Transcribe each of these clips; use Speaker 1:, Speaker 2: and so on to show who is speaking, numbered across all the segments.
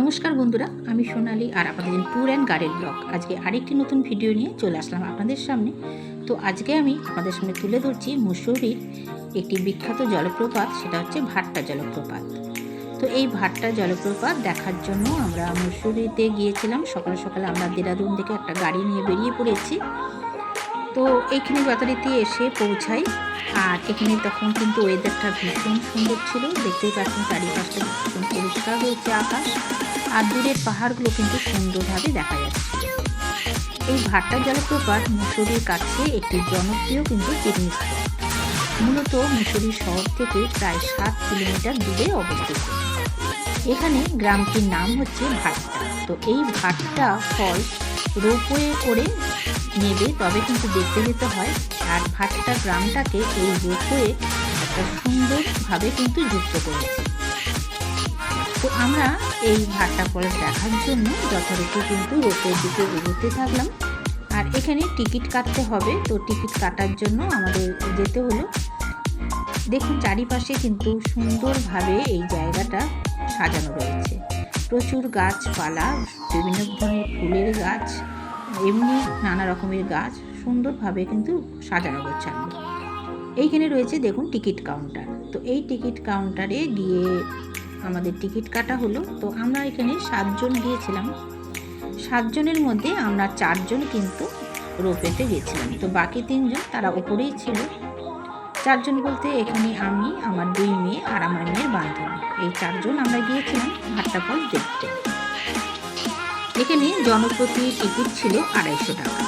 Speaker 1: নমস্কার বন্ধুরা, আমি সোনালি আর আপনাদের ট্যুর অ্যান্ড গার্ডেন ব্লগ। আজকে আরেকটি নতুন ভিডিও নিয়ে চলে আসলাম আপনাদের সামনে। তো আজকে আমি আপনাদের সামনে তুলে ধরছি মুসৌরির একটি বিখ্যাত জলপ্রপাত, সেটা হচ্ছে ভাট্টা জলপ্রপাত। তো এই ভাট্টা জলপ্রপাত দেখার জন্য আমরা মুসৌরিতে গিয়েছিলাম। সকাল সকালে আমরা দেরাদুন থেকে একটা গাড়ি নিয়ে বেরিয়ে পড়েছি। তো এইখানে যথারীতি এসে পৌঁছাই। আর এখানে তখন কিন্তু ওয়েদারটা ভীষণ সুন্দর ছিল। দেখতেই পাচ্ছেন চারিপাশটা ভীষণ পরিষ্কার হয়েছে আকাশ। আর দূরের পাহাড়গুলো কিন্তু সুন্দরভাবে দেখা যাচ্ছে। এই ভাট্টা জলপ্রপাত মুসুরির কাছে একটি জনপ্রিয় কিন্তু পিকনিক মূলত মুসুরি শহর থেকে প্রায় সাত কিলোমিটার দূরে অবস্থিত। এখানে গ্রামটির নাম হচ্ছে ভাট্টা। তো এই ভাট্টা ফল রোপওয়ে করে নেবে, তবে কিন্তু দেখতে যেতে হয় আর ভাট্টা গ্রামটাকে এই একটা সুন্দরভাবে কিন্তু যুক্ত করেছে। তো আমরা এই ভাট্টা ফলস দেখার জন্য যথারীতি কিন্তু রোপওয়ের দিকে এগোতে থাকলাম। আর এখানে টিকিট কাটতে হবে, তো টিকিট কাটার জন্য আমাদের যেতে হলো। দেখুন, চারিপাশে কিন্তু সুন্দরভাবে এই জায়গাটা সাজানো রয়েছে। প্রচুর গাছপালা, বিভিন্ন ধরনের ফুলের গাছ এমনি নানা রকমের গাছ সুন্দরভাবে কিন্তু সাজানো গোছানো এইখানে রয়েছে দেখুন টিকিট কাউন্টার। তো এই টিকিট কাউন্টারে গিয়ে আমাদের টিকিট কাটা হলো। তো আমরা এখানে সাতজন গিয়েছিলাম। সাতজনের মধ্যে আমরা চারজন কিন্তু রোপেতে গেছিলাম তো বাকি তিনজন তারা ওপরেই ছিল। চারজন বলতে এখানে আমি, আমার দুই মেয়ে আর আমার মেয়ের বান্ধবী। এই চারজন আমরা গিয়েছিলাম ভাট্টা ফল দেখতে। এখানে জনপ্রতি টিকিট ছিল আড়াইশো টাকা।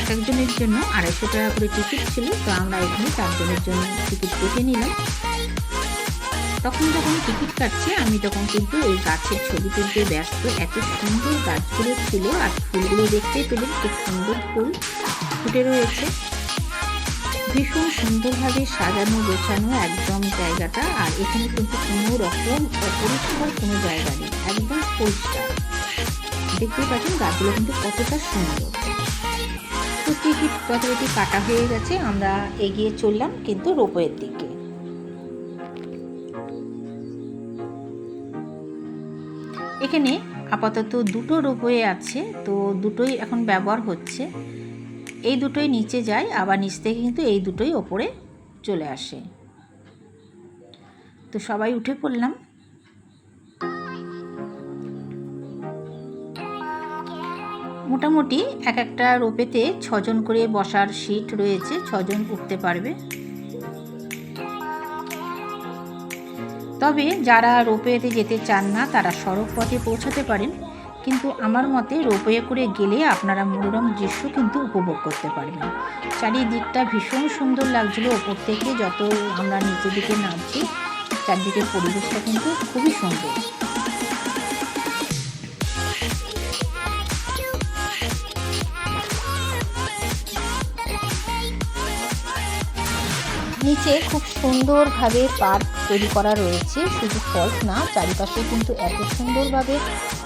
Speaker 1: এক একজনের জন্য আড়াইশো টাকা করে টিকিট ছিল, তো আমরা এখানে চারজনের জন্য টিকিট কেটে নিলাম। তখন যখন টিকিট কাটছে, আমি তখন কিন্তু এই গাছের ছবি তুলতে ব্যস্ত। এত সুন্দর গাছগুলো ছিল আর ফুলগুলো দেখতে পেলেন খুব সুন্দর ফুল ফুটে রয়েছে। ভীষণ সুন্দরভাবে সাজানো, গোছানো একদম জায়গাটা। আর এখানে কিন্তু কোনো রকম অপরিষ্কার কোনো জায়গা নেই। একদম পরিষ্কার। দেখতে পাচ্ছেন গাছগুলো কিন্তু কতটা সুন্দর। তো টিকিট যথারীতি কাটা হয়ে গেছে আমরা এগিয়ে চললাম কিন্তু রোপওয়ের দিকে। এখানে আপাতত দুটো রোপওয়ে আছে, তো দুটোই এখন ব্যবহার হচ্ছে। এই দুটোই নিচে যায়, আবার নিচ থেকে কিন্তু এই দুটোই ওপরে চলে আসে। তো সবাই উঠে পড়লাম। মোটামুটি এক একটা রোপেতে ছজন করে বসার সিট রয়েছে, ছজন উঠতে পারবে। তবে যারা রোপেতে যেতে চান না, তারা সড়ক পথে পৌঁছাতে পারেন। কিন্তু আমার মতে রোপওয়ে করে গেলে আপনারা মনোরম দৃশ্য কিন্তু উপভোগ করতে পারবেন। চারিদিকটা ভীষণ সুন্দর লাগছিল ওপর থেকে যত আমরা নিচের দিকে নামছি, চারদিকের পরিবেশটা কিন্তু খুবই সুন্দর। নিচে খুব সুন্দরভাবে পার্ক তৈরি করা রয়েছে। শুধু ফলস না, চারিপাশে কিন্তু এত সুন্দরভাবে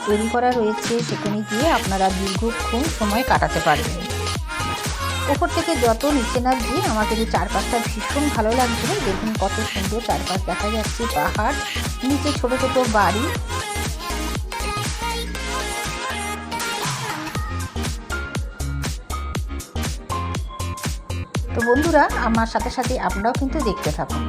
Speaker 1: তৈরি করা রয়েছে, সেখানে গিয়ে আপনারা দীর্ঘক্ষণ সময় কাটাতে পারবেন। ওপর থেকে যত নিচে নামছি আমার কিন্তু চারপাশটা ভীষণ ভালো লাগছিল দেখুন কত সুন্দর চারপাশ দেখা যাচ্ছে, পাহাড়, নিচে ছোট ছোট বাড়ি। তো বন্ধুরা, আমার সাথে সাথে আপনারাও কিন্তু দেখতে থাকুন।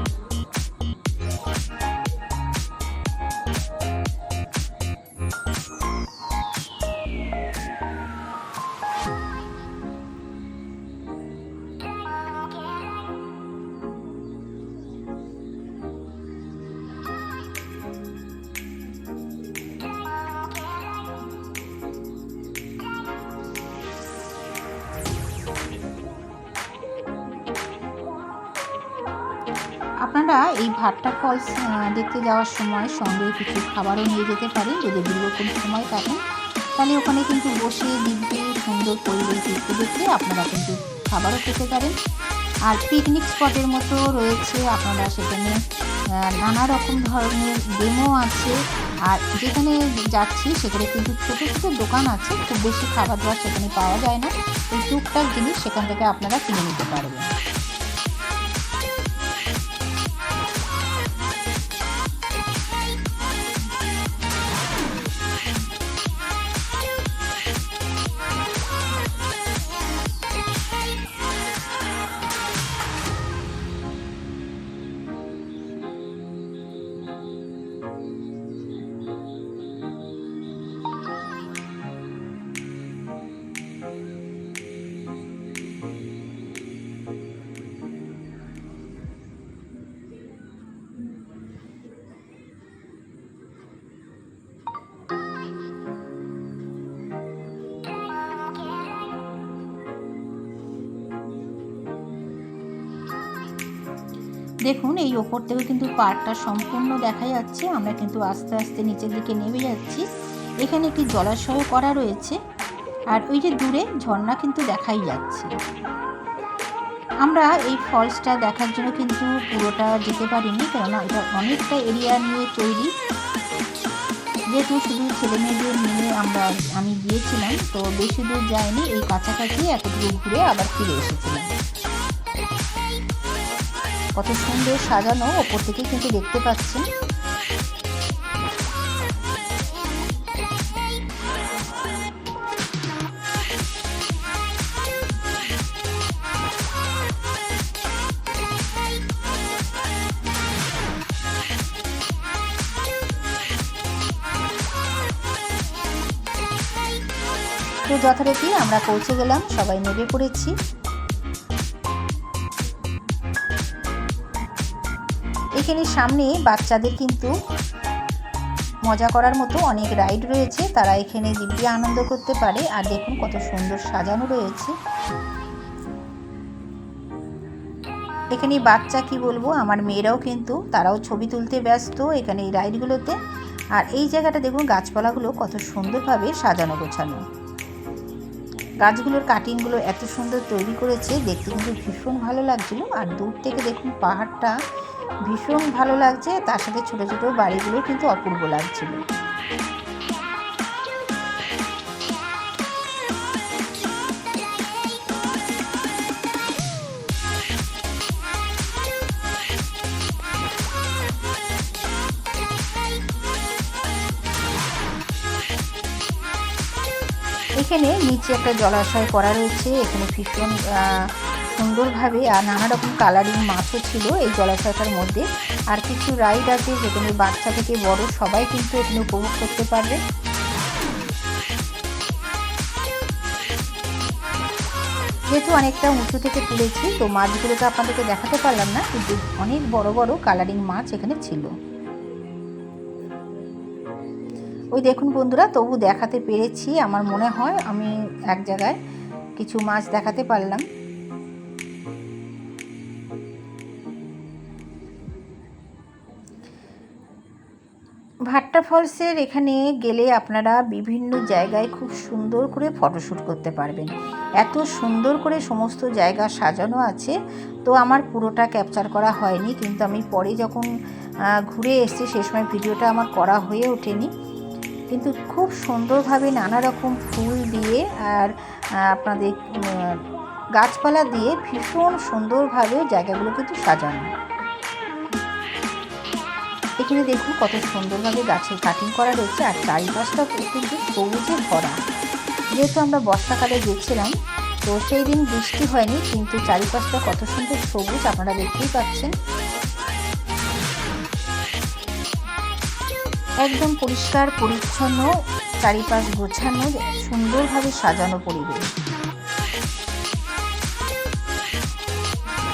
Speaker 1: আপনারা এই ভাট্টা ফলস দেখতে যাওয়ার সময় সঙ্গে কিছু খাবারও নিয়ে যেতে পারেন। যদি দীর্ঘক্ষণ সময় কাটেন তাহলে ওখানে কিন্তু বসে দিব্যে, সুন্দর পরিবেশ দেখতে দেখতে আপনারা কিন্তু খাবারও খেতে পারেন। আর পিকনিক স্পটের মতো রয়েছে আপনারা সেখানে নানা রকম ধরনের গেমও আছে। আর যেখানে যাচ্ছি, সেখানে কিন্তু ছোটো ছোটো দোকান আছে। খুব বেশি খাবার দাবার সেখানে পাওয়া যায় না। এই টুকটাক জিনিস সেখান থেকে আপনারা কিনে নিতে পারবেন। দেখুন, এই ওপর থেকে কিন্তু পাড়টা সম্পূর্ণ দেখা যাচ্ছে। আমরা কিন্তু আস্তে আস্তে নিচের দিকে নেমে যাচ্ছি। এখানে একটি জলাশয় করা রয়েছে আর ওই যে দূরে ঝর্ণা কিন্তু দেখাই যাচ্ছে। আমরা এই ফলসটা দেখার জন্য কিন্তু পুরোটা যেতে পারিনি, কেননা এটা অনেকটা এরিয়া নিয়ে তৈরি। যেহেতু শুধু ছেলে মেয়েদের নিয়ে আমরা, আমি গিয়েছিলাম, তো বেশি দূর যায়নি এই কাছাকাছি এতটুকু ঘুরে আবার ফিরে এসেছিলাম। কত সুন্দর সাজানো, ওপর থেকে কিন্তু দেখতে পাচ্ছেন। তো যথারীতি আমরা পৌঁছে গেলাম, সবাই নেমে পড়েছি। এখানে সামনে, বাচ্চাদের কিন্তু মজা করার মতো অনেক রাইড রয়েছে। তারা এখানে দিব্যি আনন্দ করতে পারে। আর দেখুন কত সুন্দর সাজানো রয়েছে। এখানে বাচ্চা কি বলব, আমার মেয়েরাও কিন্তু তারাও ছবি তুলতে ব্যস্ত এখানে এই রাইডগুলোতে। আর এই জায়গাটা দেখুন, গাছপালাগুলো কত সুন্দরভাবে সাজানো গোছানো। গাছগুলোর কাটিংগুলো এত সুন্দর তৈরি করেছে, দেখতে কিন্তু ভীষণ ভালো লাগছিল। আর দূর থেকে দেখুন পাহাড়টা ভীষণ ভালো লাগছে। তার সাথে ছোটো ছোটো বাড়িগুলো কিন্তু অপূর্ব লাগছিল। এখানে নিচে একটা জলাশয় করা রয়েছে। এখানে ভীষণ সুন্দরভাবে আর নানা রকম কালারিং মাছও ছিল এই জলাশয়টার মধ্যে। আর কিছু রাইড আছে যেখানে বাচ্চা থেকে বড় সবাই কিন্তু এখানে উপভোগ করতে পারবে। যেহেতু অনেকটা উঁচু থেকে তুলেছি, তো মাছগুলোকে আপনাদেরকে দেখাতে পারলাম না, কিন্তু অনেক বড় বড় কালারিং মাছ এখানে ছিল। ওই দেখুন বন্ধুরা, তবু দেখাতে পেরেছি। আমার মনে হয় আমি এক জায়গায় কিছু মাছ দেখাতে পারলাম। ভাট্টা ফলসের এখানে গেলে আপনারা বিভিন্ন জায়গায় খুব সুন্দর করে ফটোশ্যুট করতে পারবেন। এত সুন্দর করে সমস্ত জায়গা সাজানো আছে। তো আমার পুরোটা ক্যাপচার করা হয়নি, কিন্তু আমি পরে যখন ঘুরে এসেছি সে সময় ভিডিওটা আমার করা হয়ে ওঠেনি। কিন্তু খুব সুন্দরভাবে নানা রকম ফুল দিয়ে আর আপনাদের গাছপালা দিয়ে ভীষণ সুন্দরভাবে জায়গাগুলো কিন্তু সাজানো। এখানে দেখুন কত সুন্দরভাবে গাছের কাটিং করা রয়েছে আর চারিপাশটা কিন্তু সবুজে ভরা। যেহেতু আমরা বর্ষাকালে গেছিলাম, তো সেই দিন বৃষ্টি হয়নি, কিন্তু চারিপাশটা কত সুন্দর সবুজ আপনারা দেখতেই পাচ্ছেন। একদম পরিষ্কার, পরিচ্ছন্ন, চারিপাশ গোছানো, সুন্দরভাবে সাজানো পরিবেশ।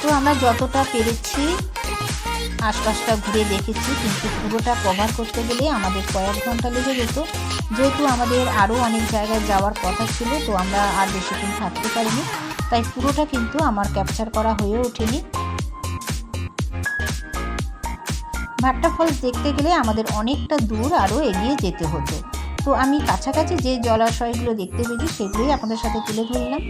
Speaker 1: তো আমরা যতটা পেরেছি আশপাশটা ঘুরে দেখেছি, কিন্তু পুরোটা কভার করতে গেলে আমাদের কয়েক ঘণ্টা লেগে যেত। যেহেতু আমাদের আরও অনেক জায়গায় যাওয়ার কথা ছিল, তো আমরা আর বেশিক্ষণ থাকতে পারিনি। তাই পুরোটা কিন্তু আমার ক্যাপচার করা হয়ে ওঠেনি। ভাট্টা ফলস দেখতে গেলে আমাদের অনেকটা দূর আরও এগিয়ে যেতে হতো। তো আমি কাছাকাছি যে জলাশয়গুলো দেখতে পেয়েছি, সেগুলোই আপনাদের সাথে তুলে ধরলাম।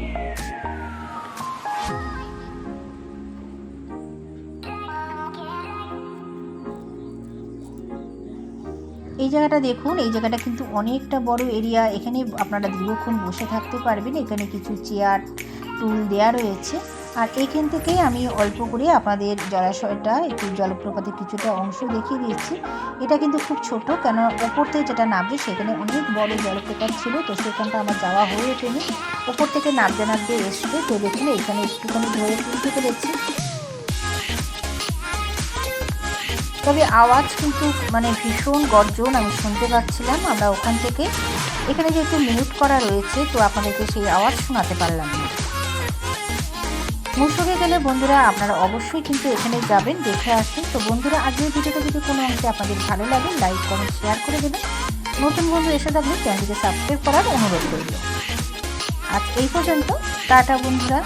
Speaker 1: এই জায়গাটা দেখুন, এই জায়গাটা কিন্তু অনেকটা বড় এরিয়া। এখানে আপনারা দীর্ঘক্ষণ বসে থাকতে পারবেন। এখানে কিছু চেয়ার, টুল দেয়া রয়েছে। আর এইখান থেকে আমি অল্প করে আপনাদের জলাশয়টা, একটু জলপ্রপাতের কিছুটা অংশ দেখিয়ে দিয়েছি এটা কিন্তু খুব ছোট কেন ওপর থেকে যেটা নামবে সেখানে অনেক বড় জলপ্রপাত ছিল। তো সেখানটা আমার যাওয়া হয়ে ওঠেনি। ওপর থেকে নামতে নামতে এসছে। তো দেখুন, এখানে একটুখানি ধরে তুলতে পেরেছি। তবে আওয়াজ কিন্তু মানে ভীষণ গর্জন আমি শুনতে পাচ্ছিলাম আমরা ওখান থেকে। এখানে যেহেতু মিউট করা রয়েছে, তো আপনাদেরকে সেই আওয়াজ শোনাতে পারলাম না। মুসুরে গেলে বন্ধুরা আপনারা অবশ্যই কিন্তু এখানে যাবেন, দেখে আসবেন। তো বন্ধুরা, আজকের ভিডিওটা যদি কোনো অংশে আপনাদের ভালো লাগে লাইক কমেন্ট শেয়ার করে দেবেন। নতুন বন্ধু এসে থাকলে চ্যানেলটিকে সাবস্ক্রাইব করার অনুরোধ করল আজ এই পর্যন্ত, টাটা বন্ধুরা।